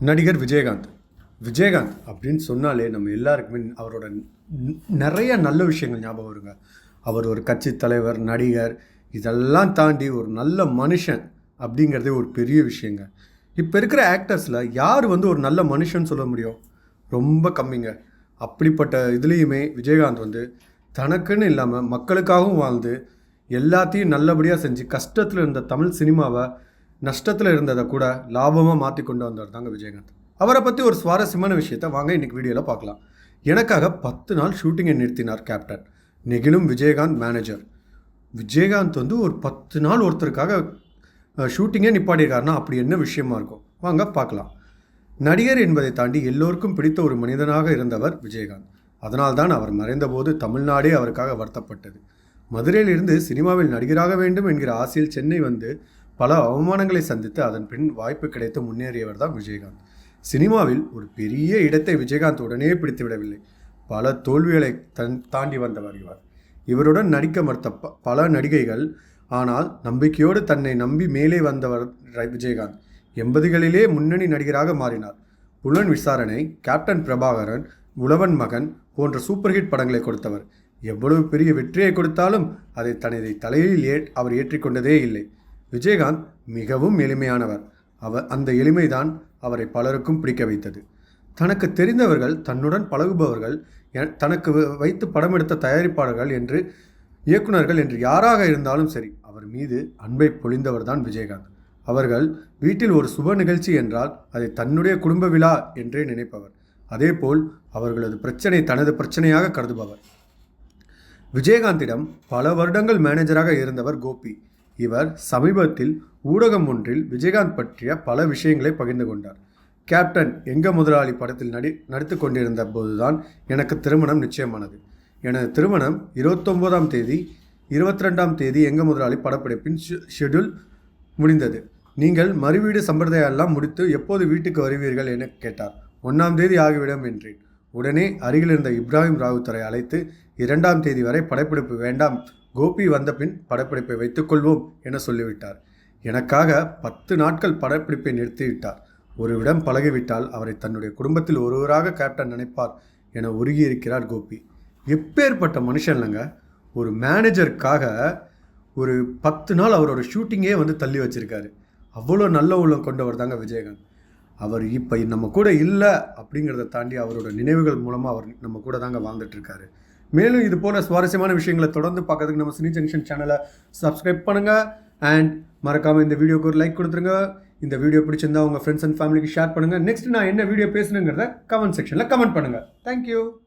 நடிகர் விஜயகாந்த். விஜயகாந்த் அப்படின்னு சொன்னாலே நம்ம எல்லாருக்குமே அவரோட நிறைய நல்ல விஷயங்கள் ஞாபகம் வருங்க. அவர் ஒரு கட்சி தலைவர் நடிகர் இதெல்லாம் தாண்டி ஒரு நல்ல மனுஷன் அப்படிங்கிறதே ஒரு பெரிய விஷயங்க. இப்போ இருக்கிற ஆக்டர்ஸில் யார் வந்து ஒரு நல்ல மனுஷன் சொல்ல முடியும்? ரொம்ப கம்மிங்க. அப்படிப்பட்ட இதுலேயுமே விஜயகாந்த் வந்து தனக்குன்னு இல்லாமல் மக்களுக்காகவும் வாழ்ந்து எல்லாத்தையும் நல்லபடியாக செஞ்சு கஷ்டத்தில் இருந்த தமிழ் சினிமாவை நஷ்டத்தில் இருந்ததை கூட லாபமாக மாற்றி கொண்டு வந்தவர் தாங்க விஜயகாந்த். அவரை பற்றி ஒரு சுவாரஸ்யமான விஷயத்தை வாங்க இன்றைக்கி வீடியோவில் பார்க்கலாம். எனக்காக பத்து நாள் ஷூட்டிங்கை நிறுத்தினார் கேப்டன் நெகிழும் விஜயகாந்த் மேனேஜர். விஜயகாந்த் வந்து ஒரு பத்து நாள் ஒருத்தருக்காக ஷூட்டிங்கே நிப்பாடியிருக்காருன்னா அப்படி என்ன விஷயமா இருக்கும்? வாங்க பார்க்கலாம். நடிகர் என்பதை தாண்டி எல்லோருக்கும் பிடித்த ஒரு மனிதனாக இருந்தவர் விஜயகாந்த். அதனால்தான் அவர் மறைந்தபோது தமிழ்நாடே அவருக்காக வருத்தப்பட்டது. மதுரையிலிருந்து சினிமாவில் நடிகராக வேண்டும் என்கிற ஆசையில் சென்னை வந்து பல அவமானங்களை சந்தித்து அதன் பின் வாய்ப்பு கிடைத்து முன்னேறியவர் தான் விஜயகாந்த். சினிமாவில் ஒரு பெரிய இடத்தை விஜயகாந்த் உடனே பிடித்து விடவில்லை. பல தோல்விகளை தன் தாண்டி வந்தவர் இவர். இவருடன் நடிக்க மறுத்த ப- பல நடிகைகள் ஆனால் நம்பிக்கையோடு தன்னை நம்பி மேலே வந்தவர் விஜயகாந்த். எண்பதுகளிலே முன்னணி நடிகராக மாறினார். புலன் விசாரணை கேப்டன் பிரபாகரன் உழவன் மகன் போன்ற சூப்பர் ஹிட் படங்களை கொடுத்தவர். எவ்வளவு பெரிய வெற்றியை கொடுத்தாலும் அதை தனது தலையில் ஏ அவர் ஏற்றிக்கொண்டதே இல்லை. விஜயகாந்த் மிகவும் எளிமையானவர். அவர் அந்த எளிமைதான் அவரை பலருக்கும் பிடிக்க வைத்தது. தனக்கு தெரிந்தவர்கள் தன்னுடன் பழகுபவர்கள் தனக்கு வ- வைத்து படம் எடுத்த தயாரிப்பாளர்கள் என்று இயக்குனர்கள் என்று யாராக இருந்தாலும் சரி அவர் மீது அன்பை பொழிந்தவர் தான் விஜயகாந்த். அவர்கள் வீட்டில் ஒரு சுப நிகழ்ச்சி என்றால் அதை தன்னுடைய குடும்ப விழா என்றே நினைப்பவர். அதேபோல் அவர்களது பிரச்சனை தனது பிரச்சனையாக கருதுபவர். விஜயகாந்திடம் பல வருடங்கள் மேனேஜராக இருந்தவர் கோபி. இவர் சமீபத்தில் ஊடகம் ஒன்றில் விஜயகாந்த் பற்றிய பல விஷயங்களை பகிர்ந்து கொண்டார். கேப்டன் எங்க முதலாளி படத்தில் நடி நடித்து கொண்டிருந்த போதுதான் எனக்கு திருமணம் நிச்சயமானது. எனது திருமணம் இருபத்தொம்போதாம் தேதி இருபத்தி ரெண்டாம் தேதி எங்க முதலாளி படப்பிடிப்பின் ஷெடியூல் ஷெட்யூல் முடிந்தது. நீங்கள் மறுவீடு சம்பிரதாயம் எல்லாம் முடித்து எப்போது வீட்டுக்கு வருவீர்கள் என கேட்டார். ஒன்றாம் தேதி ஆகிவிடும் என்றேன். உடனே அருகில் இருந்த இப்ராஹிம் ராவுத்தரை அழைத்து இரண்டாம் தேதி வரை படப்பிடிப்பு வேண்டாம் கோபி வந்தபின் படப்பிடிப்பை வைத்துக்கொள்வோம் என சொல்லிவிட்டார். எனக்காக பத்து நாட்கள் படப்பிடிப்பை நிறுத்திவிட்டார். ஒருவிடம் பழகிவிட்டால் அவரை தன்னுடைய குடும்பத்தில் ஒருவராக கேப்டன் நினைப்பார் என உருகியிருக்கிறார் கோபி. எப்பேற்பட்ட மனுஷன்லங்க ஒரு மேனேஜருக்காக ஒரு பத்து நாள் அவரோட ஷூட்டிங்கே வந்து தள்ளி வச்சுருக்காரு. அவ்வளோ நல்ல உள்ளம் கொண்டவர் தாங்க விஜயகாந்த். அவர் இப்போ நம்ம கூட இல்லை அப்படிங்கிறத தாண்டி அவரோட நினைவுகள் மூலமாக அவர் நம்ம கூட தாங்க வாழ்ந்துட்டுருக்காரு மேலும் இது போல சுவாரஸ்யமான விஷயங்களை தொடர்ந்து பார்க்கறதுக்கு நம்ம சினி ஜங்ஷன் சேனலை சப்ஸ்கிரைப் பண்ணுங்கள் அண்ட் மறக்காமல் இந்த வீடியோக்கு ஒரு லைக் கொடுத்துருங்க. இந்த வீடியோ பிடிச்சிருந்தா உங்கள் ஃப்ரெண்ட்ஸ் அண்ட் ஃபேமிலிக்கு ஷேர் பண்ணுங்கள் நெக்ஸ்ட் நான் என்ன வீடியோ பேசணுங்கிறத கமெண்ட் செக்ஷனில் கமெண்ட் பண்ணுங்கள் தேங்க்யூ